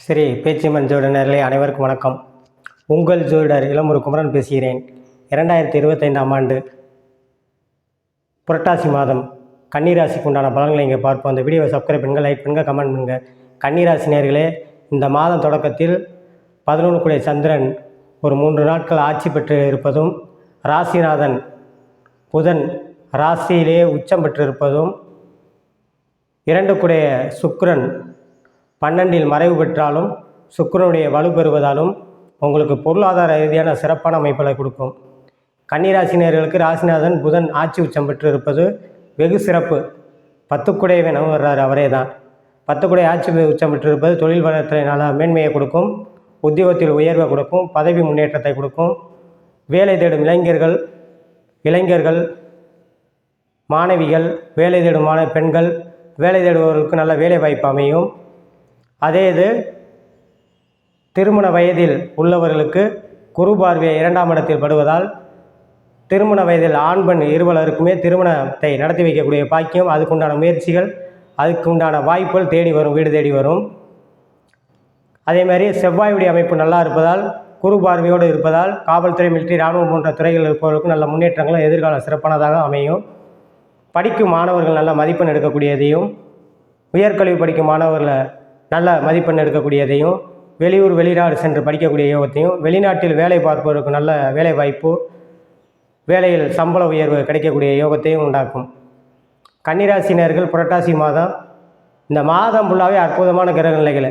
ஸ்ரீ பேச்சிமன் ஜோடினர்களே அனைவருக்கும் வணக்கம். உங்கள் ஜோதிடர் இளமுரு குமரன் பேசுகிறேன். இரண்டாயிரத்தி இருபத்தைந்தாம் ஆண்டு புரட்டாசி மாதம் கன்னிராசிக்கு உண்டான பலன்களை இங்கே பார்ப்போம். அந்த வீடியோவை சப்ஸ்கிரைப் பண்ணுங்க லைக் பண்ணுங்கள் கமெண்ட் பண்ணுங்கள் கன்னிராசி நேர்களே இந்த மாதம் தொடக்கத்தில் பதினொன்று கூடிய சந்திரன் ஒரு மூன்று நாட்கள் ஆட்சி பெற்று இருப்பதும் ராசிநாதன் புதன் ராசியிலே உச்சம் பெற்றிருப்பதும் இரண்டு கூடிய சுக்கரன் பன்னெண்டில் மறைவு பெற்றாலும் சுக்கரனுடைய வலு பெறுவதாலும் உங்களுக்கு பொருளாதார ரீதியான சிறப்பான அமைப்புகளை கொடுக்கும். கன்னிராசினியர்களுக்கு ராசிநாதன் புதன் ஆட்சி உச்சம் பெற்று இருப்பது வெகு சிறப்பு. பத்துக்குடையவன் வர்றார் அவரே தான். பத்துக்குடை ஆட்சி உச்சம் பெற்று இருப்பது தொழில் வளத்தில் நல்ல மேன்மையை கொடுக்கும் உத்தியோகத்தில் உயர்வை கொடுக்கும் பதவி முன்னேற்றத்தை கொடுக்கும். வேலை தேடும் இளைஞர்கள் இளைஞர்கள் மாணவிகள் வேலை தேடும் மாண பெண்கள் வேலை தேடுபவர்களுக்கு நல்ல வேலை வாய்ப்பு அமையும். அதே இது திருமண வயதில் உள்ளவர்களுக்கு குரு பார்வையை இரண்டாம் இடத்தில் படுவதால் திருமண வயதில் ஆண் பெண் இருவலருக்குமே திருமணத்தை நடத்தி வைக்கக்கூடிய பாக்கியம். அதுக்குண்டான முயற்சிகள் அதுக்குண்டான வாய்ப்புகள் தேடி வரும் வீடு தேடி வரும். அதே மாதிரி செவ்வாயுடைய அமைப்பு நல்லா இருப்பதால் குரு பார்வையோடு இருப்பதால் காவல்துறை மிலிட்டரி இராணுவம் போன்ற துறைகள் இருப்பவர்களுக்கும் நல்ல முன்னேற்றங்களும் எதிர்காலம் சிறப்பானதாக அமையும். படிக்கும் மாணவர்கள் நல்ல மதிப்பெண் எடுக்கக்கூடியதையும் உயர்கல்வி படிக்கும் மாணவர்களை நல்ல மதிப்பெண் எடுக்கக்கூடியதையும் வெளியூர் வெளிநாடு சென்று படிக்கக்கூடிய யோகத்தையும் வெளிநாட்டில் வேலை பார்ப்பவருக்கு நல்ல வேலை வாய்ப்பு வேலையில் சம்பள உயர்வு கிடைக்கக்கூடிய யோகத்தையும் உண்டாக்கும். கன்னிராசினியர்கள் புரட்டாசி மாதம் இந்த மாதம் ஃபுல்லாகவே அற்புதமான கிரக நிலைகள்.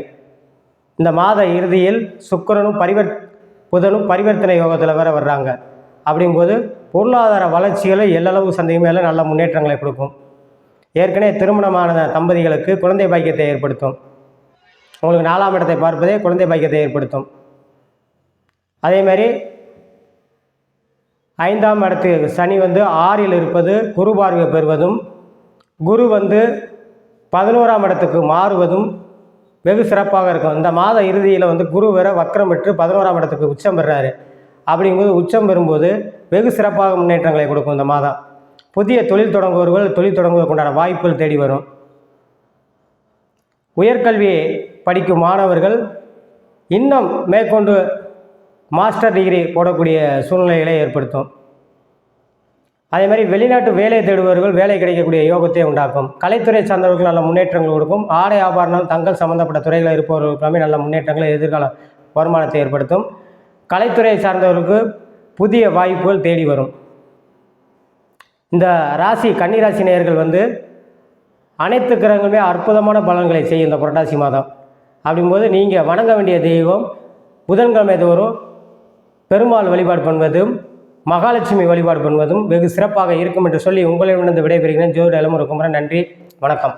இந்த மாத இறுதியில் சுக்கிரனும் பரிவர் புதனும் பரிவர்த்தனை யோகத்தில் வேற வர்றாங்க. அப்படிங்கும்போது பொருளாதார வளர்ச்சிகளை எல்லளவு சந்தையும் மேலே நல்ல முன்னேற்றங்களை கொடுக்கும். ஏற்கனவே திருமணமான தம்பதிகளுக்கு குழந்தை பாக்கியத்தை ஏற்படுத்தும். உங்களுக்கு நாலாம் இடத்தை பார்ப்பதே குழந்தை பாக்கியத்தை ஏற்படுத்தும். அதே மாதிரி ஐந்தாம் இடத்துக்கு சனி வந்து ஆறில் இருப்பது குரு பார்வை பெறுவதும் குரு வந்து பதினோராம் இடத்துக்கு மாறுவதும் வெகு சிறப்பாக இருக்கும். இந்த மாத இறுதியில் வந்து குரு வேற வக்கரம் பெற்று பதினோராம் இடத்துக்கு உச்சம் பெறுறாரு அப்படிங்கும்போது உச்சம் பெறும்போது வெகு சிறப்பாக முன்னேற்றங்களை கொடுக்கும் இந்த மாதம். புதிய தொழில் தொடங்குபவர்கள் தொழில் தொடங்குவதற்குண்டான வாய்ப்புகள் தேடி வரும். உயர்கல்வியை படிக்கும் மாணவர்கள் இன்னும் மேற்கொண்டு மாஸ்டர் டிகிரி போடக்கூடிய சூழ்நிலைகளை ஏற்படுத்தும். அதே மாதிரி வெளிநாட்டு வேலை தேடுபவர்கள் வேலை கிடைக்கக்கூடிய யோகத்தை உண்டாக்கும். கலைத்துறை சார்ந்தவர்கள் நல்ல முன்னேற்றங்கள் கொடுக்கும். ஆடை ஆபரணம் தங்கள் சம்பந்தப்பட்ட துறைகளில் இருப்பவர்களுக்குமே நல்ல முன்னேற்றங்களை எதிர்கால வருமானத்தை ஏற்படுத்தும். கலைத்துறை சார்ந்தவர்களுக்கு புதிய வாய்ப்புகள் தேடி வரும். இந்த ராசி கன்னிராசி நேயர்கள் வந்து அனைத்து கிரகங்களுமே அற்புதமான பலன்களை செய்யும் இந்த புரட்டாசி மாதம். அப்படிங்கும்போது நீங்கள் வணங்க வேண்டிய தெய்வம் புதன்கிழமை தோறும் பெருமாள் வழிபாடு பண்ணுவதும் மகாலட்சுமி வழிபாடு பண்ணுவதும் வெகு சிறப்பாக இருக்கும் என்று சொல்லி உங்களிடமிருந்து விடைபெறுகிறேன். ஜோதி அலமுறை குமரன் நன்றி. வணக்கம்.